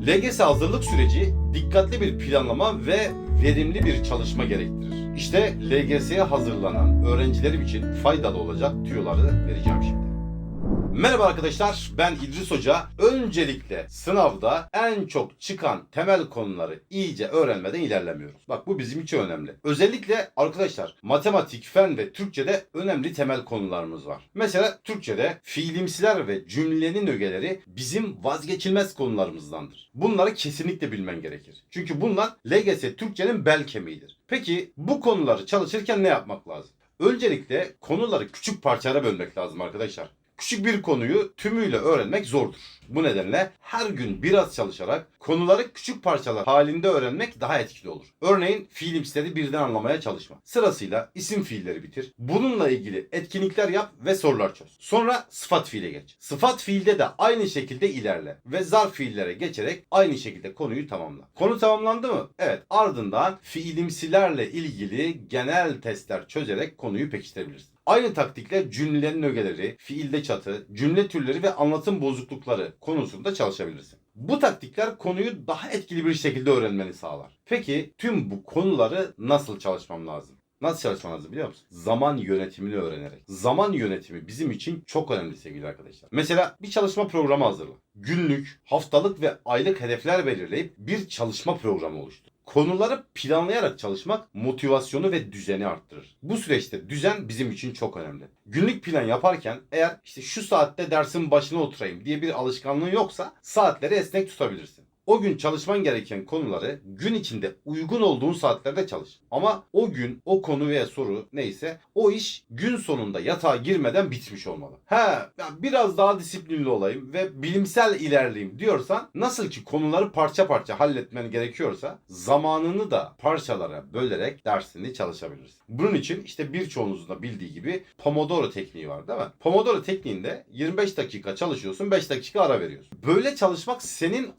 LGS hazırlık süreci dikkatli bir planlama ve verimli bir çalışma gerektirir. İşte LGS'ye hazırlanan öğrencilerim için faydalı olacak tüyoları vereceğim şimdi. Merhaba arkadaşlar, ben İdris Hoca. Öncelikle sınavda en çok çıkan temel konuları iyice öğrenmeden ilerlemiyoruz. Bak bu bizim için önemli. Özellikle arkadaşlar matematik, fen ve Türkçe'de önemli temel konularımız var. Mesela Türkçe'de fiilimsiler ve cümlenin ögeleri bizim vazgeçilmez konularımızdandır. Bunları kesinlikle bilmen gerekir. Çünkü bunlar LGS Türkçenin bel kemiğidir. Peki bu konuları çalışırken ne yapmak lazım? Öncelikle konuları küçük parçalara bölmek lazım arkadaşlar. Küçük bir konuyu tümüyle öğrenmek zordur. Bu nedenle her gün biraz çalışarak konuları küçük parçalar halinde öğrenmek daha etkili olur. Örneğin fiilimsileri birden anlamaya çalışma. Sırasıyla isim fiilleri bitir. Bununla ilgili etkinlikler yap ve sorular çöz. Sonra sıfat fiile geç. Sıfat fiilde de aynı şekilde ilerle ve zarf fiillere geçerek aynı şekilde konuyu tamamla. Konu tamamlandı mı? Evet. Ardından fiilimsilerle ilgili genel testler çözerek konuyu pekiştirebilirsin. Aynı taktikle cümlelerin ögeleri, fiilde çatı, cümle türleri ve anlatım bozuklukları konusunda çalışabilirsin. Bu taktikler konuyu daha etkili bir şekilde öğrenmeni sağlar. Peki tüm bu konuları nasıl çalışmam lazım? Nasıl çalışman lazım biliyor musun? Zaman yönetimini öğrenerek. Zaman yönetimi bizim için çok önemli sevgili arkadaşlar. Mesela bir çalışma programı hazırla. Günlük, haftalık ve aylık hedefler belirleyip bir çalışma programı oluştur. Konuları planlayarak çalışmak motivasyonu ve düzeni arttırır. Bu süreçte düzen bizim için çok önemli. Günlük plan yaparken eğer işte şu saatte dersin başına oturayım diye bir alışkanlığın yoksa saatleri esnek tutabilirsin. O gün çalışman gereken konuları gün içinde uygun olduğun saatlerde çalış. Ama o gün o konu veya soru neyse o iş gün sonunda yatağa girmeden bitmiş olmalı. He biraz daha disiplinli olayım ve bilimsel ilerleyeyim diyorsan nasıl ki konuları parça parça halletmen gerekiyorsa zamanını da parçalara bölerek dersini çalışabilirsin. Bunun için işte birçoğunuzun da bildiği gibi Pomodoro tekniği var değil mi? Pomodoro tekniğinde 25 dakika çalışıyorsun 5 dakika ara veriyorsun. Böyle çalışmak senin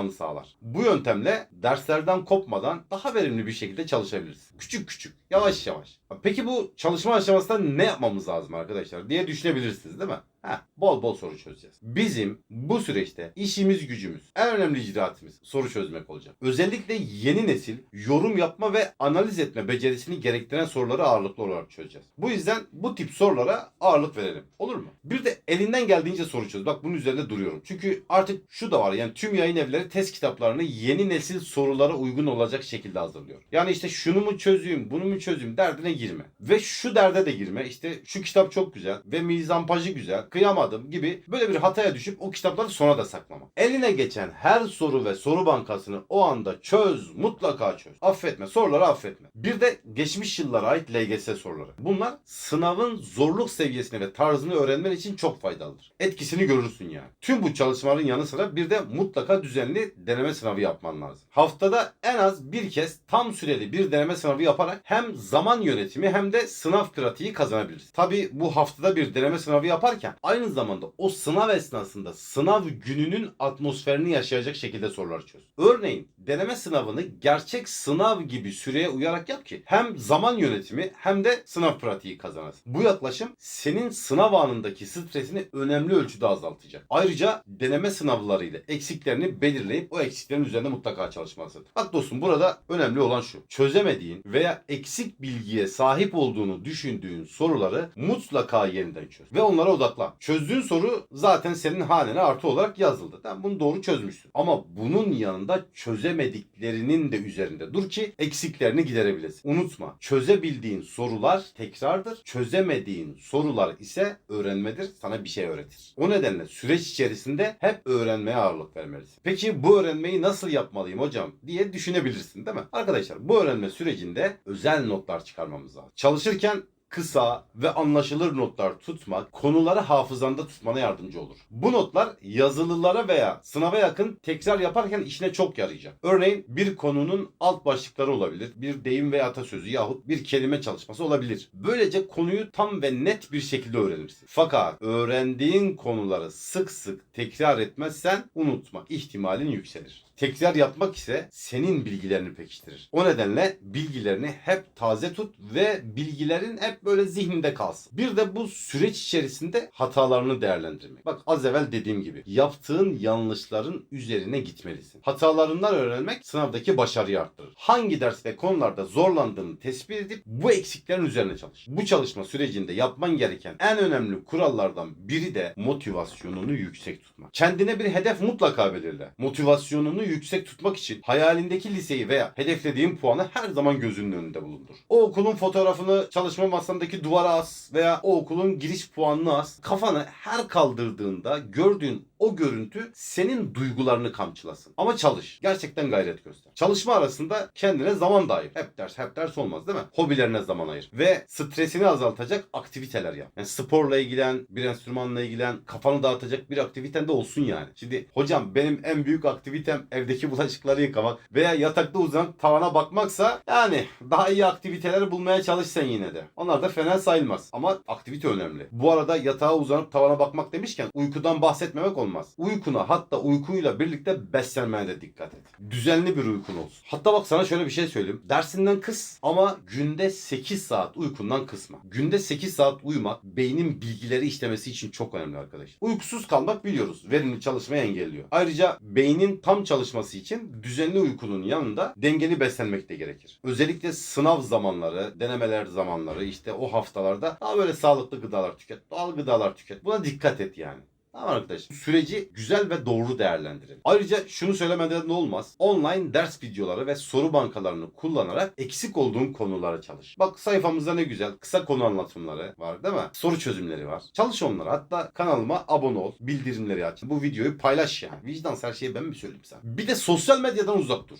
odaklanmanı sağlar. Bu yöntemle derslerden kopmadan daha verimli bir şekilde çalışabilirsin. Küçük küçük, yavaş yavaş. Peki bu çalışma aşamasında ne yapmamız lazım arkadaşlar diye düşünebilirsiniz değil mi? Heh, bol bol soru çözeceğiz. Bizim bu süreçte işimiz gücümüz, en önemli icraatimiz soru çözmek olacak. Özellikle yeni nesil yorum yapma ve analiz etme becerisini gerektiren soruları ağırlıklı olarak çözeceğiz. Bu yüzden bu tip sorulara ağırlık verelim. Olur mu? Bir de elinden geldiğince soru çöz. Bak bunun üzerinde duruyorum. Çünkü artık şu da var yani tüm yayın evleri test kitaplarını yeni nesil sorulara uygun olacak şekilde hazırlıyor. Yani işte şunu mu çözeyim, bunu mu çözeyim derdine girme. Ve şu derde de girme. İşte şu kitap çok güzel ve mizampajı güzel kıyamadım gibi böyle bir hataya düşüp o kitapları sona da saklama. Eline geçen her soru ve soru bankasını o anda çöz, mutlaka çöz. Affetme, soruları affetme. Bir de geçmiş yıllara ait LGS soruları. Bunlar sınavın zorluk seviyesini ve tarzını öğrenmen için çok faydalıdır. Etkisini görürsün yani. Tüm bu çalışmaların yanı sıra bir de mutlaka düzenli deneme sınavı yapman lazım. Haftada en az bir kez tam süreli bir deneme sınavı yaparak hem zaman yönetimi hem de sınav pratiği kazanabilirsin. Tabi bu haftada bir deneme sınavı yaparken aynı zamanda o sınav esnasında sınav gününün atmosferini yaşayacak şekilde sorular çöz. Örneğin deneme sınavını gerçek sınav gibi süreye uyarak yap ki hem zaman yönetimi hem de sınav pratiği kazanasın. Bu yaklaşım senin sınav anındaki stresini önemli ölçüde azaltacak. Ayrıca deneme sınavlarıyla eksiklerini belirleyip o eksiklerin üzerinde mutlaka çalışmalısın. Bak dostum burada önemli olan şu. Çözemediğin veya eksik bilgiye sahip olduğunu düşündüğün soruları mutlaka yeniden çöz. Ve onlara odaklan. Çözdüğün soru zaten senin hanene artı olarak yazıldı. Sen bunu doğru çözmüşsün. Ama bunun yanında çözemediklerinin de üzerinde dur ki eksiklerini giderebilesin. Unutma. Çözebildiğin sorular tekrardır. Çözemediğin sorular ise öğrenmedir. Sana bir şey öğretir. O nedenle süreç içerisinde hep öğrenmeye ağırlık vermelisin. Peki bu öğrenmeyi nasıl yapmalıyım hocam diye düşünebilirsin değil mi? Arkadaşlar bu öğrenme sürecinde özel notlar çıkarmamız lazım. Çalışırken kısa ve anlaşılır notlar tutmak konuları hafızanda tutmana yardımcı olur. Bu notlar yazılılara veya sınava yakın tekrar yaparken işine çok yarayacak. Örneğin bir konunun alt başlıkları olabilir. Bir deyim veya atasözü yahut bir kelime çalışması olabilir. Böylece konuyu tam ve net bir şekilde öğrenirsin. Fakat öğrendiğin konuları sık sık tekrar etmezsen unutma ihtimalin yükselir. Tekrar yapmak ise senin bilgilerini pekiştirir. O nedenle bilgilerini hep taze tut ve bilgilerin hep böyle zihninde kalsın. Bir de bu süreç içerisinde hatalarını değerlendirmek. Bak az evvel dediğim gibi yaptığın yanlışların üzerine gitmelisin. Hatalarından öğrenmek sınavdaki başarıyı arttırır. Hangi ders ve konularda zorlandığını tespit edip bu eksiklerin üzerine çalış. Bu çalışma sürecinde yapman gereken en önemli kurallardan biri de motivasyonunu yüksek tutmak. Kendine bir hedef mutlaka belirle. Motivasyonunu yüksek tutmak için hayalindeki liseyi veya hedeflediğin puanı her zaman gözünün önünde bulundur. O okulun fotoğrafını çalışma masandaki duvara as veya o okulun giriş puanını as. Kafanı her kaldırdığında gördüğün o görüntü senin duygularını kamçılasın. Ama çalış. Gerçekten gayret göster. Çalışma arasında kendine zaman da ayır. Hep ders hep ders olmaz değil mi? Hobilerine zaman ayır. Ve stresini azaltacak aktiviteler yap. Yani sporla ilgilen, bir enstrümanla ilgilen, kafanı dağıtacak bir aktiviten de olsun yani. Şimdi hocam benim en büyük aktivitem evdeki bulaşıkları yıkamak veya yatakta uzanıp tavana bakmaksa yani daha iyi aktiviteler bulmaya çalış sen yine de. Onlar da fena sayılmaz. Ama aktivite önemli. Bu arada yatağa uzanıp tavana bakmak demişken uykudan bahsetmemek olmaz. Uykuna hatta uykuyla birlikte beslenmeye de dikkat et. Düzenli bir uykun olsun. Hatta bak sana şöyle bir şey söyleyeyim. Dersinden kıs ama günde 8 saat uykundan kısma. Günde 8 saat uyumak beynin bilgileri işlemesi için çok önemli arkadaşlar. Uykusuz kalmak biliyoruz. Verimli çalışmayı engelliyor. Ayrıca beynin tam çalışması için düzenli uykunun yanında dengeli beslenmek de gerekir. Özellikle sınav zamanları, denemeler zamanları işte o haftalarda daha böyle sağlıklı gıdalar tüket, doğal gıdalar tüket. Buna dikkat et yani. Tamam arkadaşlar. Süreci güzel ve doğru değerlendirin. Ayrıca şunu söylemeden de olmaz. Online ders videoları ve soru bankalarını kullanarak eksik olduğun konulara çalış. Bak sayfamızda ne güzel kısa konu anlatımları var değil mi? Soru çözümleri var. Çalış onlara. Hatta kanalıma abone ol. Bildirimleri aç. Bu videoyu paylaş yani. Vicdans her şeyi ben mi söyleyeyim sana? Bir de sosyal medyadan uzak dur.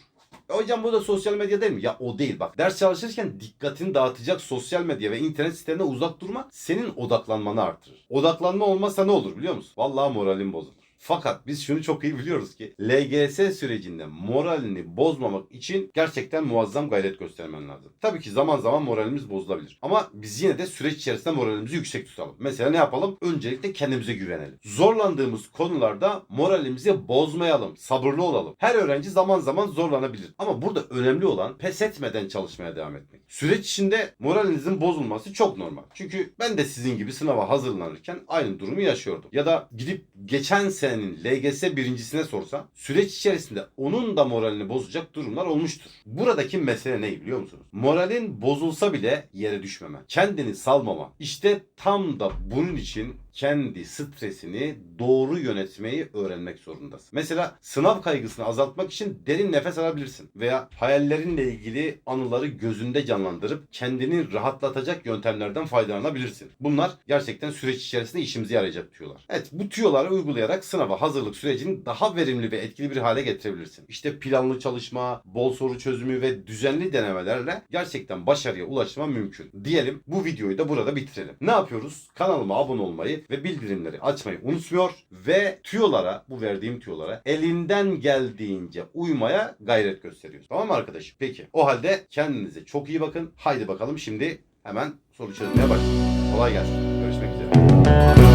Ya Hocam bu da sosyal medya değil mi? Ya o değil bak. Ders çalışırken dikkatini dağıtacak sosyal medya ve internet sitelerine uzak durma senin odaklanmanı artırır. Odaklanma olmazsa ne olur biliyor musun? Vallahi moralin bozulur. Fakat biz şunu çok iyi biliyoruz ki LGS sürecinde moralini bozmamak için gerçekten muazzam gayret göstermen lazım. Tabii ki zaman zaman moralimiz bozulabilir. Ama biz yine de süreç içerisinde moralimizi yüksek tutalım. Mesela ne yapalım? Öncelikle kendimize güvenelim. Zorlandığımız konularda moralimizi bozmayalım. Sabırlı olalım. Her öğrenci zaman zaman zorlanabilir. Ama burada önemli olan pes etmeden çalışmaya devam etmek. Süreç içinde moralinizin bozulması çok normal. Çünkü ben de sizin gibi sınava hazırlanırken aynı durumu yaşıyordum. Ya da gidip geçen senenin LGS birincisine sorsam süreç içerisinde onun da moralini bozacak durumlar olmuştur. Buradaki mesele ne biliyor musunuz? Moralin bozulsa bile yere düşmeme. Kendini salmama. İşte tam da bunun için kendi stresini doğru yönetmeyi öğrenmek zorundasın. Mesela sınav kaygısını azaltmak için derin nefes alabilirsin veya hayallerinle ilgili anıları gözünde canlandırıp kendini rahatlatacak yöntemlerden faydalanabilirsin. Bunlar gerçekten süreç içerisinde işimize yarayacak tüyolar. Evet bu tüyoları uygulayarak sınava hazırlık sürecini daha verimli ve etkili bir hale getirebilirsin. İşte planlı çalışma, bol soru çözümü ve düzenli denemelerle gerçekten başarıya ulaşma mümkün. Diyelim bu videoyu da burada bitirelim. Ne yapıyoruz? Kanalıma abone olmayı ve bildirimleri açmayı unutmuyor ve tüyolara, bu verdiğim tüyolara elinden geldiğince uymaya gayret gösteriyoruz. Tamam mı arkadaşım? Peki. O halde kendinize çok iyi bakın. Haydi bakalım şimdi hemen soru çözmeye başlayalım. Kolay gelsin. Görüşmek üzere.